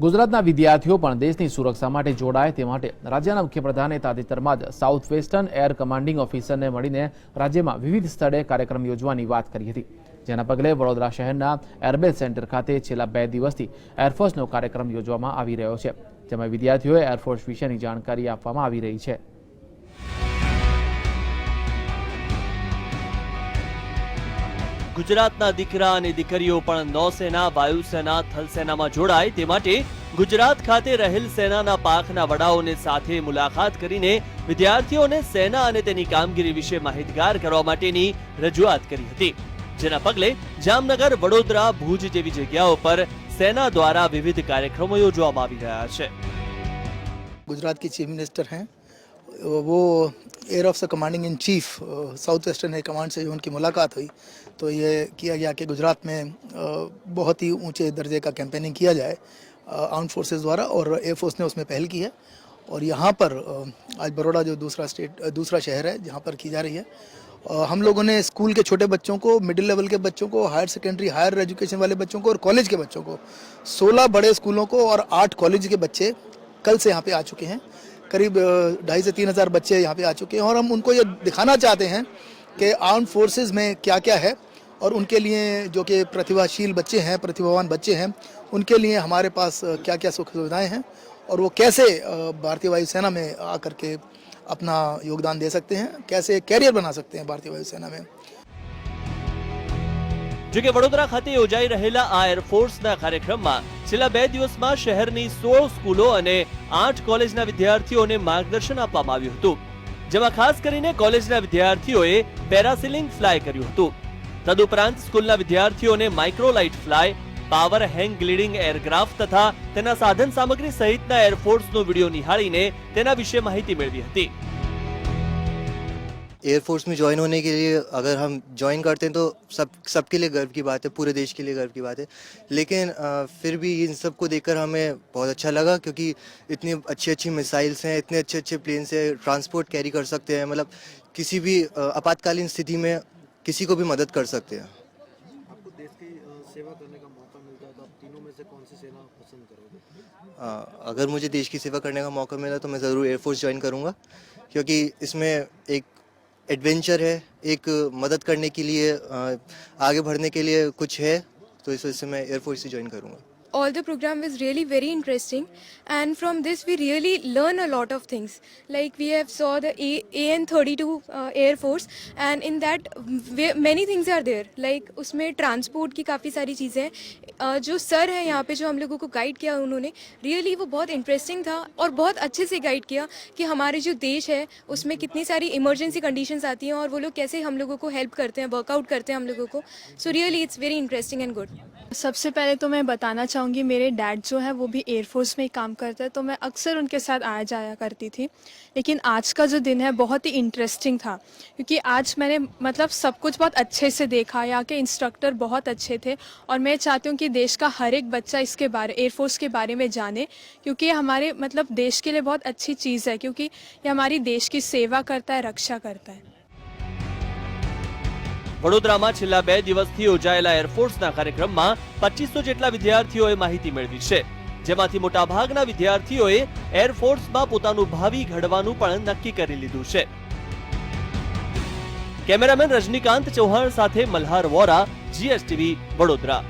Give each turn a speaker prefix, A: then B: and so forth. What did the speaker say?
A: ગુજરાતના વિદ્યાર્થીઓ પણ દેશની સુરક્ષા માટે જોડાય તે માટે રાજ્યના મુખ્યપ્રધાને તાજેતરમાં જ સાઉથ વેસ્ટર્ન એર કમાન્ડિંગ ઓફિસરને મળીને રાજ્યમાં વિવિધ સ્થળે કાર્યક્રમ યોજવાની વાત કરી હતી. જેના પગલે વડોદરા શહેરના એરબેઝ સેન્ટર ખાતે છેલ્લા બે દિવસથી એરફોર્સનો કાર્યક્રમ યોજવામાં આવી રહ્યો છે. જેમાં વિદ્યાર્થીઓએ એરફોર્સ વિશેની જાણકારી આપવામાં આવી રહી છે.
B: ગુજરાતના દીકરા અને દીકરીઓ પણ નૌસેના, વાયુસેના, થલસેનામાં જોડાય. તે માટે ગુજરાત ખાતે રહેલ સેનાના પાકના વડાઓને સાથે મુલાકાત કરીને વિદ્યાર્થીઓને સેના અને તેની કામગીરી વિશે માહિતગાર કરવા માટેની રજૂઆત કરી હતી. જેના પગલે જામનગર, વડોદરા, ભુજ જેવી જગ્યાઓ પર સેના દ્વારા વિવિધ કાર્યક્રમો યોજવામાં આવી રહ્યા છે.
C: ગુજરાત કી ચીફ મિનિસ્ટર હૈ. वो air officer commanding in chief south western air command से जो उनकी मुलाकात हुई। तो ये किया गया कि गुजरात में बहुत ही ऊँचे दर्जे का कैंपेनिंग किया जाए आर्म फोर्सेस द्वारा और एयरफोर्स ने उसमें पहल की है। और यहाँ पर आज बड़ोड़ा जो दूसरा स्टेट दूसरा शहर है, जहाँ पर की जा रही है हम लोगों ने स्कूल के छोटे बच्चों को मिडिल लेवल के बच्चों को हायर सेकेंडरी हायर एजुकेशन वाले बच्चों को और कॉलेज के बच्चों को 16 बड़े स्कूलों को और 8 कॉलेज के बच्चे कल से यहाँ पे आ चुके हैं। करीब अ, ढाई से तीन हज़ार बच्चे यहाँ पे आ चुके हैं और हम उनको ये दिखाना चाहते हैं कि आर्म फोर्सेस में क्या क्या है और उनके लिए जो कि प्रतिभाशील बच्चे हैं प्रतिभावान बच्चे हैं उनके लिए हमारे पास क्या क्या सुख सुविधाएं हैं और वो कैसे अ, भारतीय वायुसेना में आकर के अपना योगदान दे सकते हैं कैसे कैरियर बना सकते हैं भारतीय वायुसेना में
B: જોકે વડોદરા ખાતે યોજાઈ રહેલા આ એરફોર્સના કાર્યક્રમમાં છેલ્લા બે દિવસમાં શહેરની સોળ સ્કૂલો અને આઠ કોલેજના વિદ્યાર્થીઓને માર્ગદર્શન આપવામાં આવ્યું હતું, જેમાં ખાસ કરીને કોલેજના વિદ્યાર્થીઓએ પેરાસિલિંગ ફ્લાય કર્યું હતું. તદુપરાંત સ્કૂલના વિદ્યાર્થીઓને microlight fly, power hang gliding aircraft તથા તેના સાધન સામગ્રી સહિતના એરફોર્સનો વીડિયો નિહાળીને તેના વિશે માહિતી મેળવી હતી.
D: एयरफोर्स में ज्वाइन होने के लिए अगर हम ज्वाइन करते हैं तो सब सबके लिए गर्व की बात है पूरे देश के लिए गर्व की बात है। लेकिन अ, फिर भी इन सबको देखकर हमें बहुत अच्छा लगा क्योंकि इतनी अच्छी अच्छी मिसाइल्स हैं इतने अच्छे अच्छे प्लेन से ट्रांसपोर्ट कैरी कर सकते हैं मतलब किसी भी आपातकालीन स्थिति में किसी को भी मदद कर सकते हैं।
E: आपको देश की सेवा करने का मौका मिलता है तो आप तीनों में से कौन सी सेना पसंद करोगे?
D: अगर मुझे देश की सेवा करने का मौका मिला तो मैं ज़रूर एयरफोर्स ज्वाइन करूँगा क्योंकि इसमें एक एडवेंचर है, एक मदद करने के लिए आगे बढ़ने के लिए कुछ है तो इस वजह से मैं एयरफोर्स ही ज्वाइन करूँगा।
F: All the program is really very interesting. And from this we really learn a lot of things. Like we have saw the A- an32 uh, air force and in that many things are there. Like उसमें transport की काफ़ी सारी चीज़ें हैं। Uh, जो sir हैं यहाँ पे जो हम लोगों को गाइड किया उन्होंने रियली वो बहुत इंटरेस्टिंग था और बहुत अच्छे से गाइड किया कि हमारे जो देश है उसमें कितनी सारी इमरजेंसी कंडीशंस आती हैं और वो लोग कैसे हम लोगों को हेल्प करते हैं वर्कआउट करते हैं हम लोगों को। So really it's very interesting and good
G: सबसे पहले तो मैं बताना चाहूँगी, मेरे डैड जो है, वो भी एयरफोर्स में ही काम करते हैं तो मैं अक्सर उनके साथ आया जाया करती थी। लेकिन आज का जो दिन है, बहुत ही इंटरेस्टिंग था, क्योंकि आज मैंने मतलब सब कुछ बहुत अच्छे से देखा, यहाँ के इंस्ट्रक्टर बहुत अच्छे थे, और मैं चाहती हूँ कि देश का हर एक बच्चा इसके बारे एयरफोर्स के बारे में जाने, क्योंकि हमारे मतलब देश के लिए बहुत अच्छी चीज़ है, क्योंकि ये हमारी देश की सेवा करता है, रक्षा करता है।
B: વડોદરામાં છેલ્લા બે દિવસથી યોજાયેલા એરફોર્સના કાર્યક્રમમાં પચીસો જેટલા વિદ્યાર્થીઓએ માહિતી મેળવી છે. જેમાંથી મોટાભાગના વિદ્યાર્થીઓએ એરફોર્સમાં પોતાનું ભાવિ ઘડવાનું પણ નક્કી કરી લીધું છે. કેમેરામેન રજનીકાંત ચૌહાણ સાથે મલ્હાર વોરા જીએસટીવી વડોદરા.